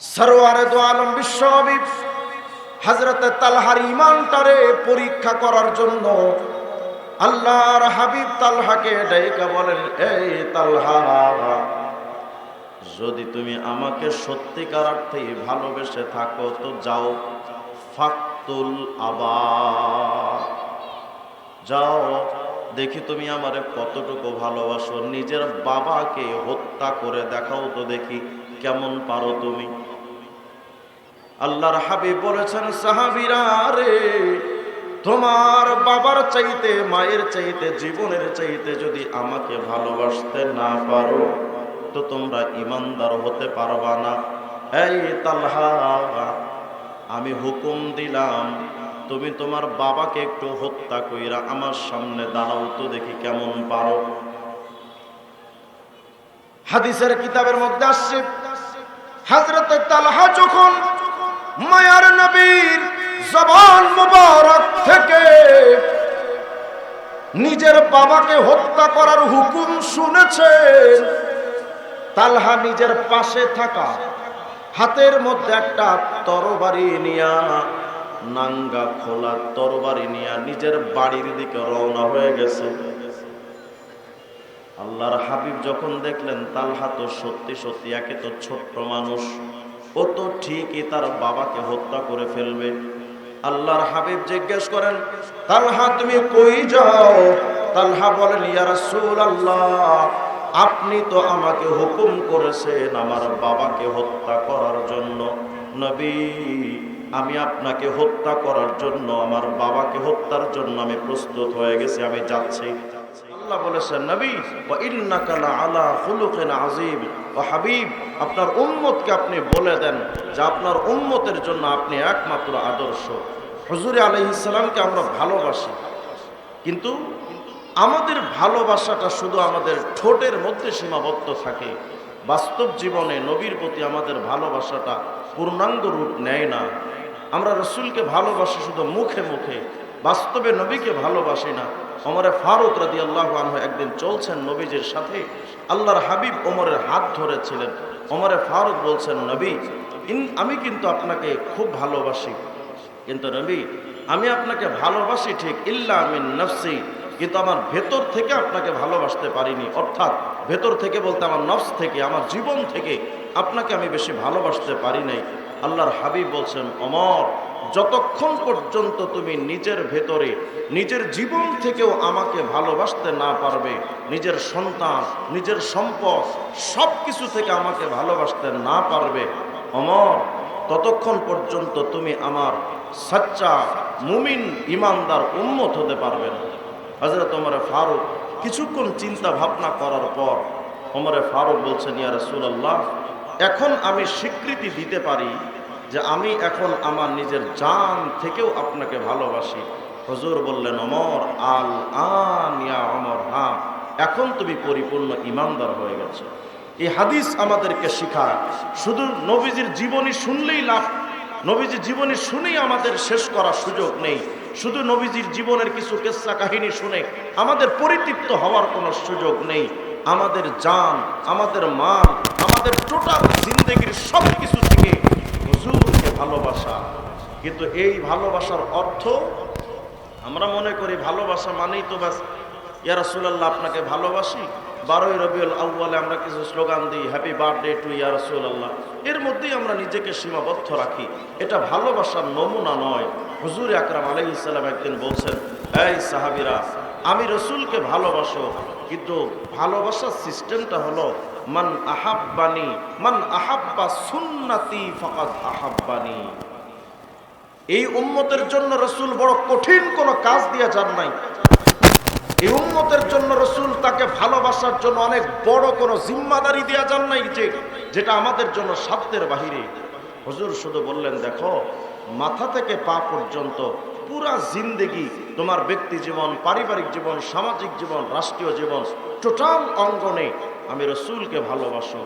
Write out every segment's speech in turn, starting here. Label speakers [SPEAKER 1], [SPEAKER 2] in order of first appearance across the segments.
[SPEAKER 1] সরোয়ারে আলম বিশ্বনবী হজরতে তালহার ইমানটারে পরীক্ষা করার জন্য আল্লাহর হাবিব তালহাকে ডেকে বলেন, এই তালহা, যদি তুমি আমাকে সত্যিকার অর্থে ভালোবেসে থাকো, তো যাও, ফাকতুল আবা যাও দেখি তুমি আমারে কতটুকু ভালোবাসো। নিজের বাবাকে হত্যা করে দেখাও তো দেখি কেমন পারো তুমি। আল্লাহর হাবিব বলেছেন, সাহাবিরা রে, তোমার বাবার চাইতে, মায়ের চাইতে, জীবনের চাইতে যদি আমাকে ভালোবাসতে না পারো, তো তোমরা ইমানদার হতে পারবা না। এই তালহা, আমি হুকুম দিলাম তুমি তোমার বাবাকে একটু হত্যা কইরা আমার সামনে দাঁড়াও তো দেখি কেমন পারো। হাদিসের কিতাবের মধ্যে আসছে হজরত তালহা যখন মায়ার নবীর জবান মুবারক থেকে নিজের বাবাকে হত্যা করার হুকুম শুনেছেন, তালহা নিজের পাশে থাকা, হাতের মধ্যে একটা তরবারি নিয়া নাঙ্গা খোলা তরবারি নিয়া নিজের বাড়ির দিকে রওনা হয়ে গেছে। আল্লাহর হাবিব যখন দেখলেন, তালহা তো সত্যি সত্যি একে তো ছোট্ট মানুষ, ও তো ঠিকই তার বাবাকে হত্যা করে ফেলবে। আল্লাহর হাবিব জিজ্ঞেস করেন, তালহা, তুমি কই যাও? তালহা বলেন, ইয়া আল্লাহ আপনি তো আমাকে হুকুম করেছেন আমার বাবাকে হত্যা করার জন্য। নবী আমি আপনাকে হত্যা করার জন্য, আমার বাবাকে হত্যার জন্য আমি প্রস্তুত হয়ে গেছি, আমি যাচ্ছি। আল্লাহ হাবিব, আপনার আপনি বলে দেন যে আপনার উম্মতের জন্য আপনি একমাত্র আদর্শ। হুজুরে আমরা ভালোবাসি। কিন্তু আমাদের ভালোবাসাটা শুধু আমাদের ঠোঁটের মধ্যে সীমাবদ্ধ থাকে। বাস্তব জীবনে নবীর প্রতি আমাদের ভালোবাসাটা পূর্ণাঙ্গ রূপ নেয় না। আমরা রসুলকে ভালোবাসি শুধু মুখে মুখে, বাস্তবে নবীকে ভালোবাসি না। ওমরে ফারুক রাদি আল্লাহ আনহু একদিন চলছেন নবীজির সাথে, আল্লাহর হাবিব ওমরের হাত ধরেছিলেন। ওমরে ফারুক বলছেন, নবী আমি কিন্তু আপনাকে খুব ভালোবাসি। কিন্তু নবী, আমি আপনাকে ভালোবাসি ঠিক ইল্লা আমিন নফসি, কিন্তু আমার ভেতর থেকে আপনাকে ভালোবাসতে পারিনি। অর্থাৎ ভেতর থেকে বলতে আমার নফস থেকে, আমার জীবন থেকে আপনাকে আমি বেশি ভালোবাসতে পারি নাই। আল্লাহর হাবিব বলছেন অমর যতক্ষণ পর্যন্ত তুমি নিজের ভেতরে, নিজের জীবন থেকেও আমাকে ভালোবাসতে না পারবে, নিজের সন্তান, নিজের সম্পদ সব কিছু থেকে আমাকে ভালোবাসতে না পারবে অমর ততক্ষণ পর্যন্ত তুমি আমার সাচ্চা, মুমিন, ইমানদার উন্মত হতে পারবে না। হজরত ওমরে ফারুক কিছুক্ষণ চিন্তা ভাবনা করার পর, ওমরে ফারুক বলছেন, ইয়া রাসূলুল্লাহ এখন আমি স্বীকৃতি দিতে পারি যে আমি এখন আমার নিজের জান থেকেও আপনাকে ভালোবাসি। হজুর বললেন, অমর, আল আন ইয়া অমর হ্যাঁ এখন তুমি পরিপূর্ণ ইমানদার হয়ে গেছো। এই হাদিস আমাদেরকে শেখায়। শুধু নবীজির জীবনী শুনলেই লাভ, নবীজির জীবনী শুনেই আমাদের শেষ করার সুযোগ নেই। শুধু নবীজির জীবনের কিছু কেসা কাহিনী শুনে আমাদের পরিতৃপ্ত হওয়ার কোনো সুযোগ নেই। আমাদের জান, আমাদের মান আমাদের টোটাল জিন্দগির সব কিছু থেকে হুজুরকে ভালোবাসা। কিন্তু এই ভালোবাসার অর্থ আমরা মনে করি ভালোবাসা মানেই তো ব্যাস, ইয়া রাসূলুল্লাহ, আপনাকে ভালোবাসি। বারোই রবিউল আউ্বালে আমরা কিছু স্লোগান দিই হ্যাপি বার্থডে টু ইয়া রাসূলুল্লাহ। এর মধ্যেই আমরা নিজেকে সীমাবদ্ধ রাখি। এটা ভালোবাসার নমুনা নয়। হুজুর আকরাম আলাইহিস সালাম একদিন বলছেন, এই সাহাবীরা, আমি রসুলকে ভালোবাসো, কিন্তু ভালোবাসার সিস্টেমটা হলো মান আহাব্বানি, মান আহাব্বা সুন্নাতি ফাকাদ আহাব্বানি। এই উম্মতের জন্য রসুল বড় কঠিন কোনো কাজ দিয়ে যান নাই। এই উম্মতের জন্য রসুল তাকে ভালোবাসার জন্য অনেক বড় কোনো জিম্মাদারি দেওয়া যান নাই যে, যেটা আমাদের জন্য সাধ্যের বাহিরে। হুজুর শুধু বললেন, দেখো, মাথা থেকে পা পর্যন্ত পুরা জিন্দেগি তোমার ব্যক্তি জীবন, পারিবারিক জীবন, সামাজিক জীবন, রাষ্ট্রীয় জীবন, টোটাল অঙ্গনে আমি রসুলকে ভালোবাসো।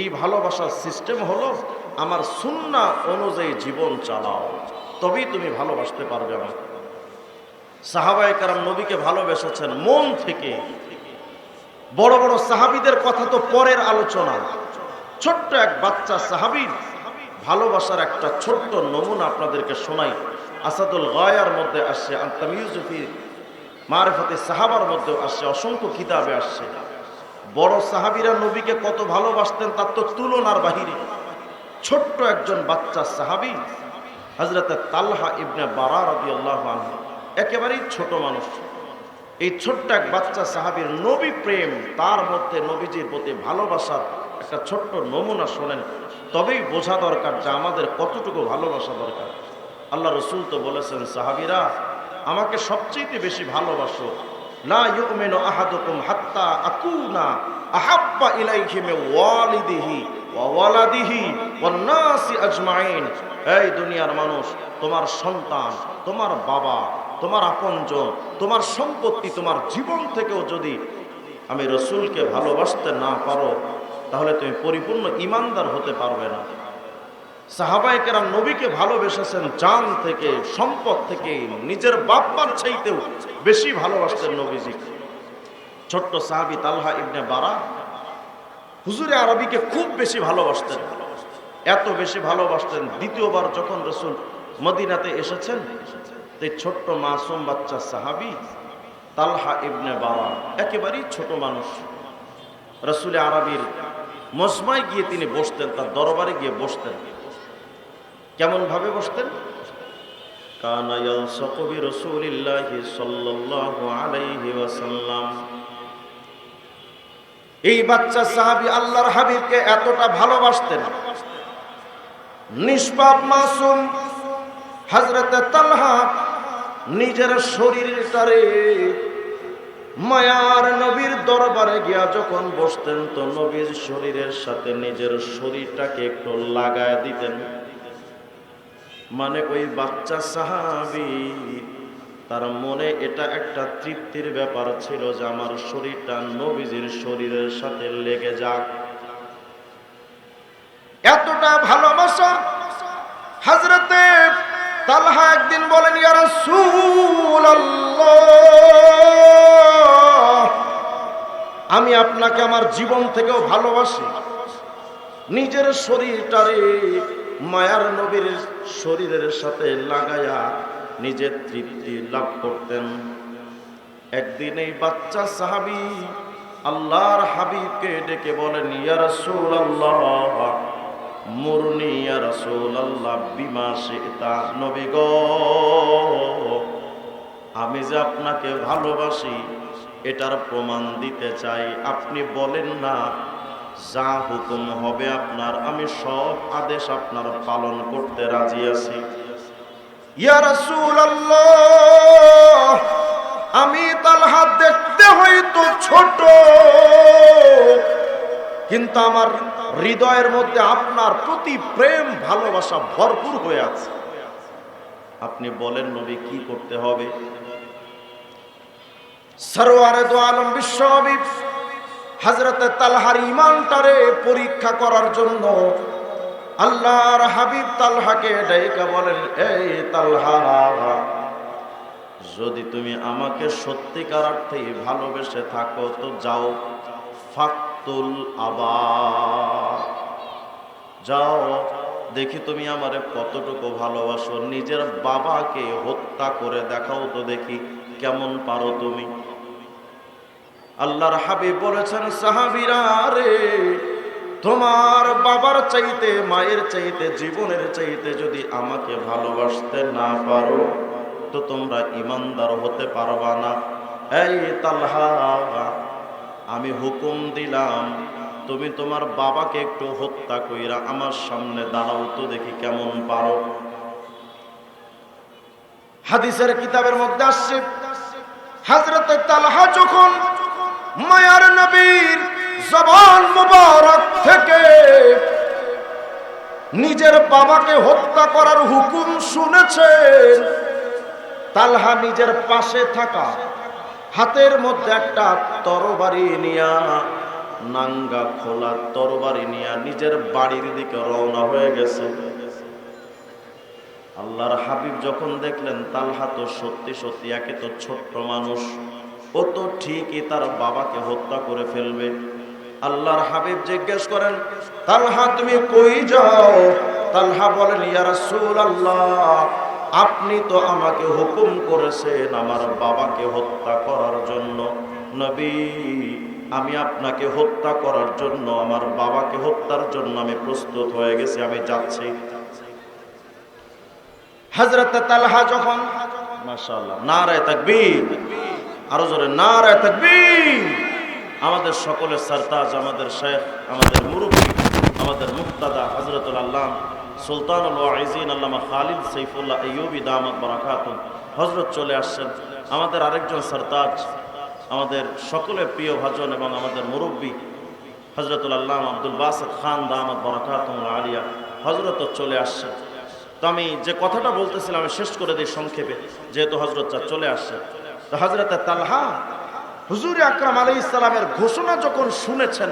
[SPEAKER 1] এই ভালোবাসার সিস্টেম হলো আমার সুন্না অনুযায়ী জীবন চালাও। তবেই তুমি ভালোবাসতে পারবে আমাকে। সাহাবায় কারাম নবীকে ভালোবেসেছেন মন থেকে। বড় বড় সাহাবিদের কথা তো পরের আলোচনা। ছোট্ট এক বাচ্চা সাহাবী ভালোবাসার একটা ছোট্ট নমুনা আপনাদেরকে শোনাই। আসাদুল গয়ার মধ্যে আসছে আন্তামিউজুফি মারফতে সাহাবার মধ্যেও আসছে অসংখ্য কিতাবে আসছে বড় সাহাবিরা নবীকে কত ভালোবাসতেন তার তো তুলনার বাহিরে। ছোট্ট একজন বাচ্চা সাহাবি হজরত তালহা ইবনে বারা রবি আল্লাহ একেবারেই ছোট মানুষ। এই ছোট্ট এক বাচ্চা সাহাবির নবী প্রেম, তার মধ্যে নবীজির প্রতি ভালোবাসার একটা ছোট্ট নমুনা শোনেন, তবেই বোঝা দরকার যে আমাদের কতটুকু ভালোবাসা দরকার। আল্লাহ রসুল তো বলেছেন, সাহাবিরা, আমাকে সবচেয়ে বেশি ভালোবাসো লা ইউমিনু আহাদুকুম হাত্তা আকুনা আহাব্বা ইলাইহি মিন ওয়ালিদিহি ওয়া ওয়ালাদিহি ওয়ান নাসি আজমাইন। এই দুনিয়ার মানুষ, তোমার সন্তান, তোমার বাবা, তোমার আপনজন, তোমার সম্পত্তি, তোমার জীবন থেকেও যদি আমি রসুলকে ভালোবাসতে না পারো, তাহলে তুমি পরিপূর্ণ ইমানদার হতে পারবে না। সাহাবাই কেরাম নবীকে ভালোবেসেছেন জান থেকে, সম্পদ থেকে, নিজের বাপ্পার চাইতেও বেশি ভালোবাসতেন নবীজি। ছোট্ট সাহাবি তালহা ইবনে বারা হুজুরে আরবিকে খুব বেশি ভালোবাসতেন। এত বেশি ভালোবাসতেন দ্বিতীয়বার যখন রসুল মদিনাতে এসেছেন এই ছোট্ট মাসুম বাচ্চা সাহাবি তালহা ইবনে বারা, একেবারেই ছোট মানুষ। রসুল আরবির মজমায় গিয়ে তিনি বসতেন, তার দরবারে গিয়ে বসতেন। কেমন ভাবে বসতেন এই বাচ্চা সাহাবী আল্লাহর হাবিবকে এতটা ভালোবাসতেন। নিষ্পাপ মাসুম হযরত তালহা নিজের শরীরটারে মায়ার নবীর দরবারে গিয়া যখন বসতেন তো নবীর শরীরের সাথে নিজের শরীরটাকে একটু লাগায় দিতেন। মানে ওই বাচ্চা সাহাবি, তার মনে এটা একটা তৃপ্তির ব্যাপার ছিল যে আমার শরীরটা নবীজির শরীরের সাথে লেগে যাক। এতটা ভালোবাসা হাজরতে তালহা একদিন বলেন আমি আপনাকে আমার জীবন থেকেও ভালোবাসি। নিজের শরীরটারে মায়ার নবীর শরীরের সাথে লাগায়া নিজের তৃপ্তি লাভ করতেন। একদিন এই বাচ্চা সাহাবি আল্লাহর হাবিবকে ডেকে বলেন ইয়ার ইয়া রাসূলুল্লাহ, মুরনি, ইয়া আল্লাহ বিমা শিতা নবী গো। আমি যে আপনাকে ভালোবাসি, এটার প্রমাণ দিতে চাই। আপনি বলেন না যা হুকুম হবে আপনার, আমি সব আদেশ আপনার পালন করতে রাজি আছি। আমি তালহা দেখতে হয়তো ছোট, কিন্তু আমার হৃদয়ের মধ্যে আপনার প্রতি প্রেম, ভালোবাসা ভরপুর হয়ে আছে। আপনি বলেন, নবী, কি করতে হবে? সরোয়ারে দো আলম বিশ্বনবী হজরত তালহার ইমানটারে পরীক্ষা করার জন্য আল্লাহর হাবিব তালহাকে ডেকে বলেন, এই তালহা, যদি তুমি আমাকে সত্যিকার অর্থে ভালোবেসে থাকো, তো যাও, ফাকতুল আবার যাও, দেখি তুমি আমারে কতটুকু ভালোবাসো। নিজের বাবাকে হত্যা করে দেখাও তো দেখি, কেমন পারো তুমি? আল্লাহর হাবিব বলেছেন, সাহাবিরা রে, তোমার বাবার চাইতে, মায়ের চাইতে, জীবনের চাইতে যদি আমাকে ভালোবাসতে না পারো, তো তোমরা ইমানদার হতে পারবা না। এই আমি হুকুম দিলাম, তুমি তোমার বাবাকে একটু হত্যা কইরা আমার সামনে দাঁড়াও তো দেখি কেমন পারো। হাদিসের কিতাবের মধ্যে আসছে, হাজরত তালহা যখন মায়ার নবীর জবান মুবারক থেকে নিজের বাবাকে হত্যা করার হুকুম শুনেছেন। তালহা নিজের পাশে থাকা, হাতের মধ্যে একটা তরবারি নিয়া, নাঙ্গা খোলা তরবারি নিয়া নিজের বাড়ির দিকে রওনা হয়ে গেছে। আল্লাহর হাবিব যখন দেখলেন, তালহা তো সত্যি সত্যি একে তো ছোট্ট মানুষ। ও তো ঠিকই তার বাবাকে হত্যা করে ফেলবে। আল্লাহর হাবিব জিজ্ঞেস করেন তালহা তুমি কই যাও? তালহা বলেন, ইয়া রাসূলুল্লাহ, আপনি তো আমাকে হুকুম করেছেন আমার বাবাকে হত্যা করার জন্য। নবী, আমি আপনাকে হত্যা করার জন্য, আমার বাবাকে হত্যার জন্য আমি প্রস্তুত হয়ে গেছি, আমি যাচ্ছি। হজরত তালহা যখন, মাশাআল্লাহ, নারায় তাকবীর আরও জোরে, নারায় তাকবীর। আমাদের সকলের সরতাজ, আমাদের শেখ, আমাদের মুরব্বী, আমাদের মুক্তাদা হজরতুল আল্লাহ সুলতানুল ওয়াইজিন আল্লামা খালিদ সৈফুল্লাহ আইয়ুবি দামাত বারাকাতুন। হজরত চলে আসছেন। আমাদের আরেকজন সরতাজ, আমাদের সকলের প্রিয় ভাজন এবং আমাদের মুরব্বী হজরতুল আল্লাহ আব্দুল বাসদ খান দামাত বারাকাতুন আলিয়া হজরত চলে আসছেন। তো আমি যে কথাটা বলতেছিলাম, আমি শেষ করে দিই সংক্ষেপে, যেহেতু হজরত চলে আসছে তো হজরত তালহা হুজুর আকরাম আলী ইসলামের ঘোষণা যখন শুনেছেন,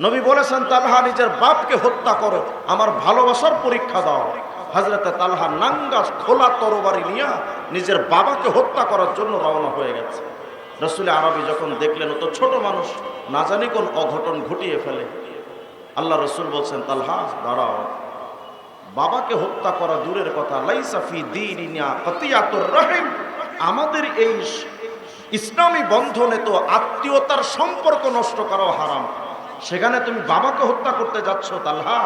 [SPEAKER 1] নবী বলেছেন, তালহা নিজের বাপকে হত্যা করো, আমার ভালোবাসার পরীক্ষা দাও। হজরত তালহা নাঙ্গা খোলা তরবারি নিয়ে নিজের বাবাকে হত্যা করার জন্য রওনা হয়ে গেছে। রসুল আরবি যখন দেখলেন তো ছোট মানুষ, না জানি কোন অঘটন ঘটিয়ে ফেলে। আল্লাহ রসুল বলছেন, তালহা, দাঁড়াও। বাবাকে হত্যা করা দূরের কথা লাইসাফি রহিম। আমাদের এই ইসলামী বন্ধনে তো আত্মীয়তার সম্পর্ক নষ্ট করাও হারাম। সেখানে তুমি বাবাকে হত্যা করতে যাচ্ছ, তালহা।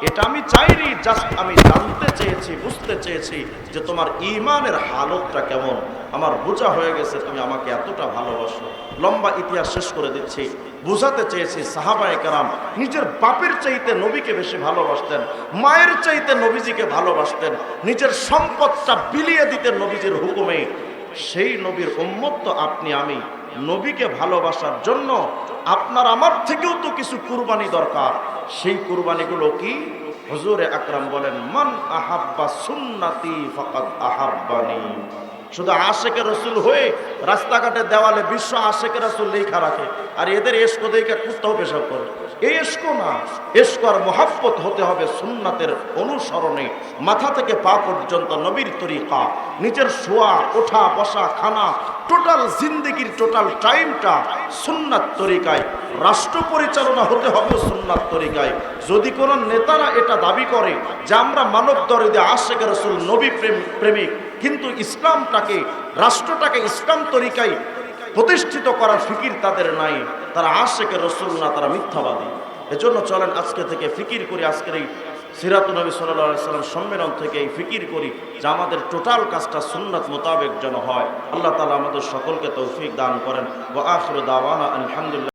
[SPEAKER 1] এটা আমি চাইনি, জাস্ট আমি জানতে চেয়েছি, বুঝতে চেয়েছি যে তোমার ইমানের হালতটা কেমন। আমার বোঝা হয়ে গেছে তুমি আমাকে এতটা ভালোবাসো। লম্বা ইতিহাস শেষ করে দিচ্ছি। বুঝাতে চেয়েছি সাহাবায়ে কেরাম, নিজের বাপের চাইতে নবীকে বেশি ভালোবাসতেন, মায়ের চাইতে নবীজিকে ভালোবাসতেন, নিজের সম্পদটা বিলিয়ে দিতেন নবীজির হুকুমে। সেই নবীর উম্মত তো আপনি, আমি। নবীকে ভালোবাসার জন্য আপনার আমার থেকেও তো কিছু কুরবানি দরকার। সেই কুরবানিগুলো কি? হুজুরে আকরাম বলেন, মান আহাব্বা সুন্নাতি ফাকাদ আহাব্বানি। শুধু আশেকে রসুল হয়ে রাস্তাঘাটে দেওয়ালে বিশ্ব আশেকে রসুল লেখা রাখে। আর এদের এসকো দেখে কুত্তাও পেশাব করে। এসকো না এসকো আর হতে হবে সুন্নাতের অনুসরণে। মাথা থেকে পা পর্যন্ত নবীর তরিকা, নিজের শোয়া, ওঠা, বসা, খানা টোটাল জিন্দগির টোটাল টাইমটা সুন্নাত তরিকায়। রাষ্ট্র পরিচালনা হতে হবে সুন্নাত তরিকায়। যদি কোনো নেতারা এটা দাবি করে যে আমরা মানব দরিদে আশেখ রসুল, নবী প্রেম, প্রেমিক, কিন্তু ইসলামটাকে, রাষ্ট্রটাকে ইসলাম তরিকায় প্রতিষ্ঠিত করার ফিকির তাদের নাই। তারা আশেখের রসুল না, তারা মিথ্যাবাদী। এজন্য চলেন আজকে থেকে ফিকির করি, আজকের এই সিরাত নবী সাল্লাহ সাল্লাম সম্মেলন থেকে এই ফিকির করি যে আমাদের টোটাল কাজটা সুন্নাত মোতাবেক যেন হয়। আল্লাহ তালা আমাদের সকলকে তৌফিক দান করেন। ও আখর দাওয়ানা আলহামদুলিল্লাহ।